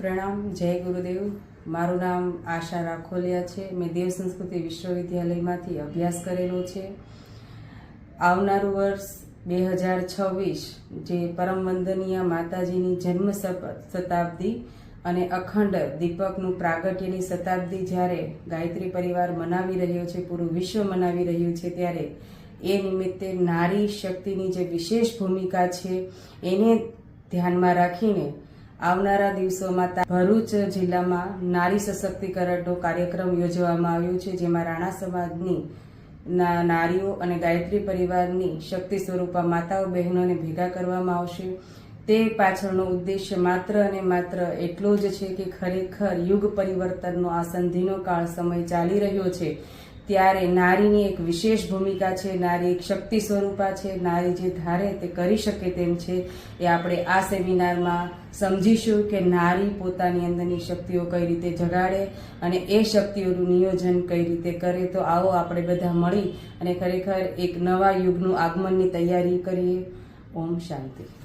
પ્રણામ, જય ગુરુદેવ. મારું નામ આશા રાખોલિયા છે. મેં દેવ સંસ્કૃતિ વિશ્વવિદ્યાલયમાંથી અભ્યાસ કરેલો છે. આવનારું વર્ષ બે હજાર છવ્વીસ, જે પરમ વંદનીય માતાજીની જન્મ શતાબ્દી અને અખંડ દીપકનું પ્રાગટ્યની શતાબ્દી જ્યારે ગાયત્રી પરિવાર મનાવી રહ્યો છે, પૂરું વિશ્વ મનાવી રહ્યું છે, ત્યારે એ નિમિત્તે નારી શક્તિની જે વિશેષ ભૂમિકા છે, એને ધ્યાનમાં રાખીને આવનારા દિવસોમાં ભરૂચ જિલ્લામાં નારી સશક્તિકરણનો કાર્યક્રમ યોજવામાં આવ્યો છે, જેમાં રાણા સમાજની નારીઓ અને ગાયત્રી પરિવારની શક્તિ સ્વરૂપા માતાઓ, બહેનોને ભેગા કરવામાં આવશે. તે પાછળનો ઉદ્દેશ્ય માત્ર અને માત્ર એટલો જ છે કે ખરેખર યુગ પરિવર્તનનો આ સંધિનો કાળ સમય ચાલી રહ્યો છે. ત્યારે નારીની એક વિશેષ ભૂમિકા છે, નારી એક શક્તિ સ્વરૂપા છે, નારી જે ધારે તે કરી શકે તેમ છે, એ આપણે આ સેમિનારમાં સમજીશું કે નારી પોતાની અંદરની શક્તિઓ કઈ રીતે જગાડે અને એ શક્તિઓનું નિયોજન કઈ રીતે કરે. તો આવો આપણે બધા મળી અને ખરેખર એક નવા યુગનું આગમનની તૈયારી કરીએ. ઓમ શાંતિ.